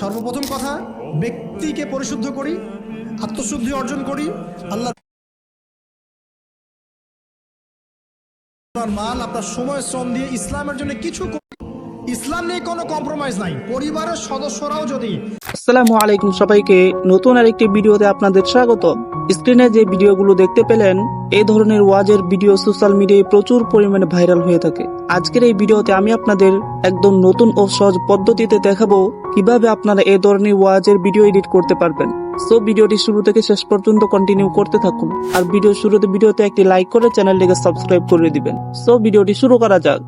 সর্বপ্রথম কথা, ব্যক্তিকে পরিশুদ্ধ করি, আত্মশুদ্ধি অর্জন করি, আল্লাহ মাল, আপনার সময়, শ্রম দিয়ে ইসলামের জন্য কিছু ইসলাম নিয়ে কোনো কম্প্রোমাইজ নাই। পরিবারের সদস্যরাও যদি আসসালামু আলাইকুম সবাইকে, নতুন আরেকটি ভিডিওতে আপনাদের স্বাগত স্ক্রিনে যে ভিডিওগুলো দেখতে পেলেন, এই ধরনের ওয়াজের ভিডিও সোশ্যাল মিডিয়ায় প্রচুর পরিমাণে ভাইরাল হয়ে থাকে। আজকের এই ভিডিওতে আমি আপনাদের একদম নতুন ও সহজ পদ্ধতিতে দেখাবো কীভাবে আপনারা এই ধরনের ওয়াজের ভিডিও এডিট করতে পারবেন। সো ভিডিওটি শুরু থেকে শেষ পর্যন্ত কন্টিনিউ করতে থাকুন। আর ভিডিও শুরুতে ভিডিওতে একটি লাইক করে চ্যানেলটিকে সাবস্ক্রাইব করে দিবেন। সো ভিডিওটি শুরু করা যাক।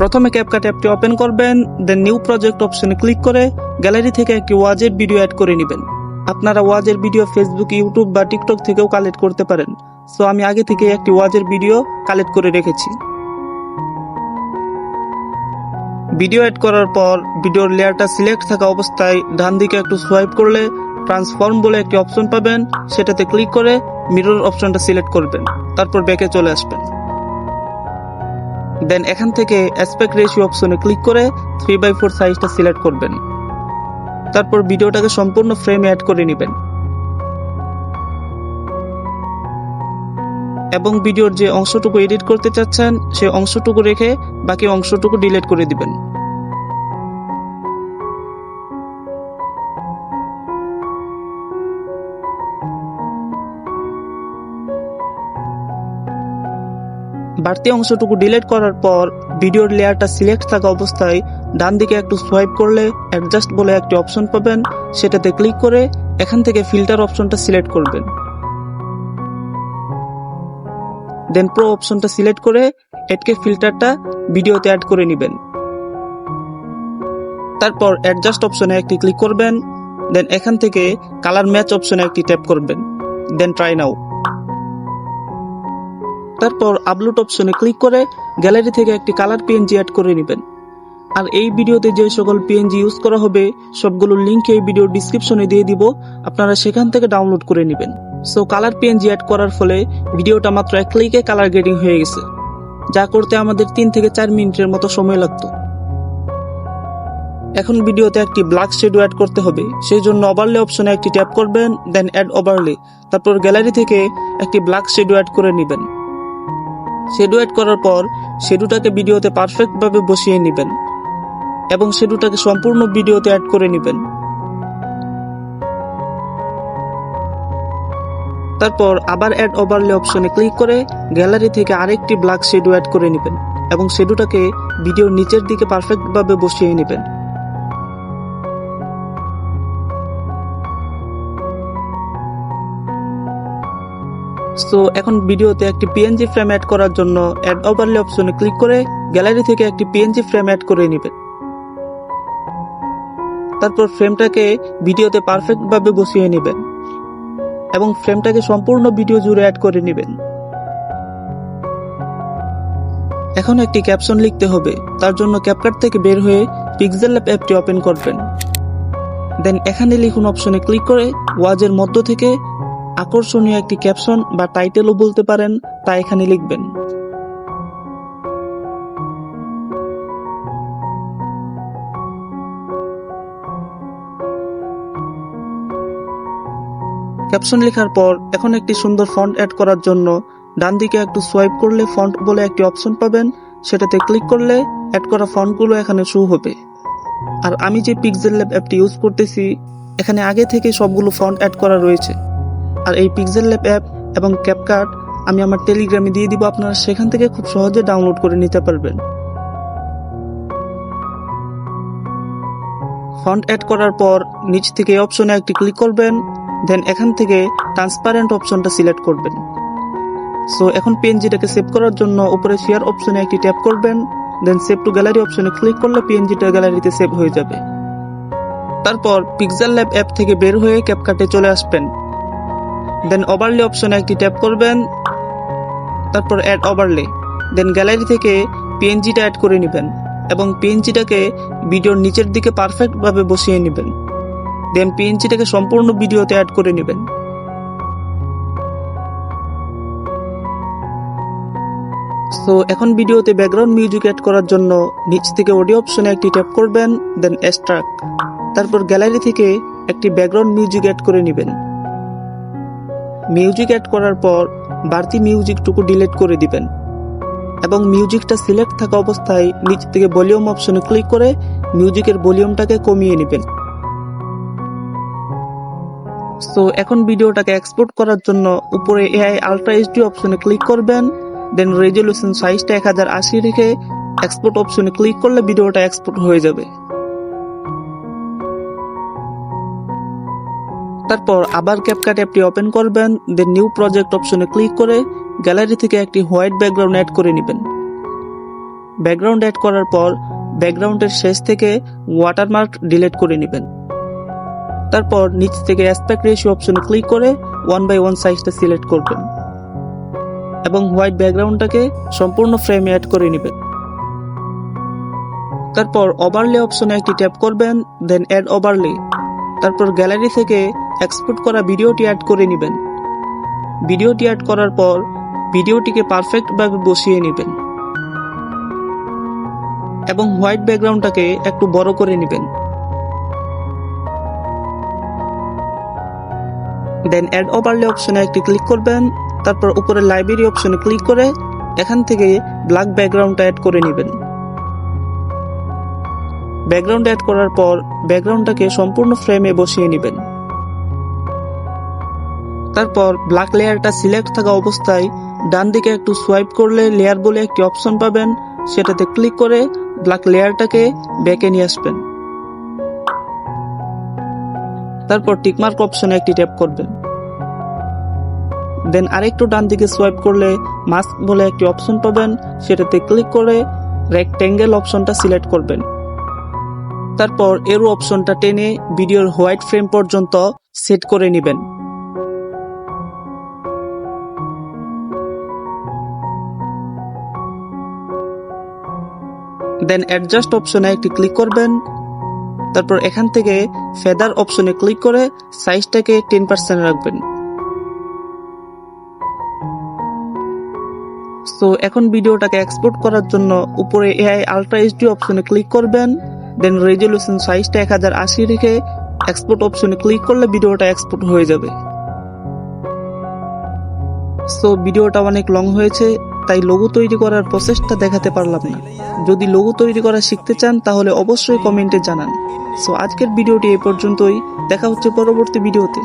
প্রথমে ক্যাপকাট অ্যাপটি ওপেন করবেন দেন নিউ প্রজেক্ট অপশনে ক্লিক করে গ্যালারি থেকে একটি ওয়াজের ভিডিও অ্যাড করে নেবেন। আপনারা ওয়াজের ভিডিও ফেসবুক ইউটিউব বা টিকটক থেকেও কালেক্ট করতে পারেন। সো আমি আগে থেকে একটি ওয়াজের ভিডিও কালেক্ট করে রেখেছি। ভিডিও অ্যাড করার পর ভিডিওর লেয়ারটা সিলেক্ট থাকা অবস্থায় ডান দিকে একটু সোয়াইপ করলে ট্রান্সফর্ম বলে একটি অপশন পাবেন। সেটাতে ক্লিক করে মিরর অপশনটা সিলেক্ট করবেন। তারপর ব্যাকে চলে আসবেন। দেন এখান থেকে অ্যাসপেক্ট রেশিও অপশনে ক্লিক করে থ্রি বাই ফোর সাইজটা সিলেক্ট করবেন। তারপর ভিডিওটাকে সম্পূর্ণ ফ্রেমে অ্যাড করে নেবেন। এবং ভিডিওর যে অংশটুকু এডিট করতে চাচ্ছেন সেই অংশটুকু রেখে বাকি অংশটুকু ডিলিট করে দিবেন। বাড়তি অংশটুকু ডিলিট করার পর ভিডিওর লেয়ারটা সিলেক্ট থাকা অবস্থায় ডান দিকে একটু সোয়াইপ করলে অ্যাডজাস্ট বলে একটি অপশন পাবেন। সেটাতে ক্লিক করে এখান থেকে ফিল্টার অপশনটা সিলেক্ট করবেন। দেন প্রো অপশনটা সিলেক্ট করে এটকে ফিল্টারটা ভিডিওতে অ্যাড করে নেবেন। তারপর অ্যাডজাস্ট অপশনে একটি ক্লিক করবেন। দেন এখান থেকে কালার ম্যাচ অপশনে একটি ট্যাপ করবেন। দেন ট্রাই নাও তারপর আপলোড অপশনে ক্লিক করে গ্যালারি থেকে একটি কালার পিএনজি অ্যাড করে নেবেন। আর এই ভিডিওতে যে সকল পিএনজি ইউজ করা হবে, সবগুলোর লিঙ্ক এই ভিডিওর ডিসক্রিপশনে দিয়ে দিব। আপনারা সেখান থেকে ডাউনলোড করে নেবেন। সো কালার পিএনজি অ্যাড করার ফলে ভিডিওটা মাত্র এক ক্লিকে কালার গ্রেডিং হয়ে গেছে। যা করতে আমাদের তিন থেকে চার মিনিটের মতো সময় লাগতো। এখন ভিডিওতে একটি ব্ল্যাক শেডো অ্যাড করতে হবে। সেই জন্য ওভারলে অপশনে একটি ট্যাপ করবেন দেন অ্যাড ওভারলে তারপর গ্যালারি থেকে একটি ব্ল্যাক শেডো অ্যাড করে নেবেন। শেডো অ্যাড করার পর শেডোটাকে ভিডিওতে পারফেক্টভাবে বসিয়ে নেবেন এবং শেডোটাকে সম্পূর্ণ ভিডিওতে অ্যাড করে নেবেন। তারপর আবার অ্যাড ওভারলে অপশনে ক্লিক করে গ্যালারি থেকে আরেকটি ব্ল্যাক শেডো অ্যাড করে নেবেন এবং শেডোটাকে ভিডিওর নিচের দিকে পারফেক্টভাবে বসিয়ে নেবেন। সো এখন ভিডিওতে একটি পিএনজি ফ্রেম অ্যাড করার জন্য অ্যাড ওভারলে অপশনে ক্লিক করে গ্যালারি থেকে একটি পিএনজি ফ্রেম অ্যাড করে নেবেন তারপর ফ্রেমটাকে ভিডিওতে পারফেক্টভাবে বসিয়ে নেবেন এবং ফ্রেমটাকে সম্পূর্ণ ভিডিও জুড়ে অ্যাড করে নেবেন। এখন একটি ক্যাপশন লিখতে হবে, তার জন্য ক্যাপকাট থেকে বের হয়ে পিক্সেল ল্যাব অ্যাপটি ওপেন করবেন। দেন এখানে লিখুন অপশনে ক্লিক করে ওয়াজের মধ্য থেকে আকর্ষণীয় একটি ক্যাপশন বা টাইটেলও বলতে পারেন, তা এখানে লিখবেন। ক্যাপশন লেখার পর এখন একটি সুন্দর ফন্ট অ্যাড করার জন্য ডান দিকে একটু সোয়াইপ করলে ফন্ট বলে একটি অপশন পাবেন। সেটাতে ক্লিক করলে অ্যাড করা ফন্টগুলো এখানে শো হবে। আর আমি যে পিক্সেল ল্যাব অ্যাপটি ইউজ করতেছি, এখানে আগে থেকে সবগুলো ফন্ট অ্যাড করা রয়েছে। আর এই পিক্সেল ল্যাব অ্যাপ এবং ক্যাপকাট আমি আমার টেলিগ্রামে দিয়ে দিব। আপনারা সেখান থেকে খুব সহজে ডাউনলোড করে নিতে পারবেন। ফন্ট অ্যাড করার পর নিচ থেকে অপশনে একটি ক্লিক করবেন দেন এখান থেকে ট্রান্সপারেন্ট অপশনটা সিলেক্ট করবেন। সো এখন পিএনজিটাকে সেভ করার জন্য উপরে শেয়ার অপশনে একটি ট্যাপ করবেন দেন সেভ টু গ্যালারি অপশনে ক্লিক করলে পিএনজিটা গ্যালারিতে সেভ হয়ে যাবে। তারপর পিক্সেল ল্যাব অ্যাপ থেকে বের হয়ে ক্যাপকাটে চলে আসবেন। দেন ওভারলে অপশনে একটি ট্যাপ করবেন। তারপর অ্যাড ওভারলে দেন গ্যালারি থেকে পিএনজিটা অ্যাড করে নেবেন এবং পিএনজিটাকে ভিডিওর নিচের দিকে পারফেক্টভাবে বসিয়ে নেবেন। দেন পিএনজিটাকে সম্পূর্ণ ভিডিওতে অ্যাড করে নেবেন। সো এখন ভিডিওতে ব্যাকগ্রাউন্ড মিউজিক অ্যাড করার জন্য নিচ থেকে অডিও অপশনে একটি ট্যাপ করবেন দেন এক্সট্রাক তারপর গ্যালারি থেকে একটি ব্যাকগ্রাউন্ড মিউজিক অ্যাড করে নেবেন। মিউজিক অ্যাড করার পর বাড়তি মিউজিকটুকু ডিলিট করে দিবেন। এবং মিউজিকটা সিলেক্ট থাকা অবস্থায় নিচ থেকে ভলিউম অপশনে ক্লিক করে মিউজিকের ভলিউমটাকে কমিয়ে নেবেন। সো এখন ভিডিওটাকে এক্সপোর্ট করার জন্য উপরে এআই আলট্রা এইচডি অপশনে ক্লিক করবেন দেন রেজলিউশন সাইজটা এক হাজার আশি রেখে এক্সপোর্ট অপশনে ক্লিক করলে ভিডিওটা এক্সপোর্ট হয়ে যাবে। তারপর আবার ক্যাপকাট অ্যাপটি ওপেন করবেন দেন নিউ প্রজেক্ট অপশনে ক্লিক করে গ্যালারি থেকে একটি হোয়াইট ব্যাকগ্রাউন্ড অ্যাড করে নেবেন। ব্যাকগ্রাউন্ড অ্যাড করার পর ব্যাকগ্রাউন্ডের শেষ থেকে ওয়াটারমার্ক ডিলিট করে নেবেন। তারপর নিচ থেকে অ্যাসপেক্ট রেশিও অপশনে ক্লিক করে ওয়ান বাই ওয়ান সাইজটা সিলেক্ট করবেন এবং হোয়াইট ব্যাকগ্রাউন্ডটাকে সম্পূর্ণ ফ্রেমে অ্যাড করে নেবেন। তারপর ওভারলে অপশনে একটি ট্যাপ করবেন দেন অ্যাড ওভারলে তারপর গ্যালারি থেকে এক্সপোর্ট করা ভিডিওটি অ্যাড করে নেবেন। ভিডিওটি অ্যাড করার পর ভিডিওটিকে পারফেক্টভাবে বসিয়ে নেবেন। এবং হোয়াইট ব্যাকগ্রাউন্ডটাকে একটু বড় করে নেবেন। দেন অ্যাড ওভারলে অপশনে একটি ক্লিক করবেন। তারপর উপরে লাইব্রেরি অপশনে ক্লিক করে এখান থেকে ব্ল্যাক ব্যাকগ্রাউন্ডটা অ্যাড করে নেবেন। ব্যাকগ্রাউন্ড অ্যাড করার পর ব্যাকগ্রাউন্ডটাকে সম্পূর্ণ ফ্রেমে বসিয়ে নেবেন। তারপর ব্ল্যাক লেয়ারটা সিলেক্ট থাকা অবস্থায় ডান দিকে একটু সোয়াইপ করলে লেয়ার বলে একটি অপশন পাবেন। সেটাতে ক্লিক করে ব্ল্যাক লেয়ারটাকে ব্যাকে নিয়ে আসবেন। তারপর টিকমার্ক অপশনে একটি ট্যাপ করবেন। দেন আরেকটু ডান দিকে সোয়াইপ করলে মাস্ক বলে একটি অপশন পাবেন। সেটাতে ক্লিক করে রেক্টেঙ্গেল অপশনটা সিলেক্ট করবেন। তারপর এরো অপশনটা টেনে ভিডিওর হোয়াইট ফ্রেম পর্যন্ত সেট করে নেবেন। দেন অ্যাডজাস্ট অপশনে একটি ক্লিক করবেন। তারপর এখান থেকে ফেদার অপশনে ক্লিক করে সাইজটাকে টেন পার্সেন্ট রাখবেন। সো এখন ভিডিওটাকে এক্সপোর্ট করার জন্য উপরে এআই আলট্রা এইচডি অপশনে ক্লিক করবেন। দেন রেজলিউশন সাইজটা এক হাজার আশি রেখে এক্সপোর্ট অপশনে ক্লিক করলে ভিডিওটা এক্সপোর্ট হয়ে যাবে। সো ভিডিওটা অনেক লং হয়েছে। তাই লোগো তৈরি করার প্রসেসটা দেখাতে পারলাম না। যদি লোগো তৈরি করা শিখতে চান, তাহলে অবশ্যই কমেন্টে জানান। সো আজকের ভিডিওটি এ পর্যন্তই। দেখা হচ্ছে পরবর্তী ভিডিওতে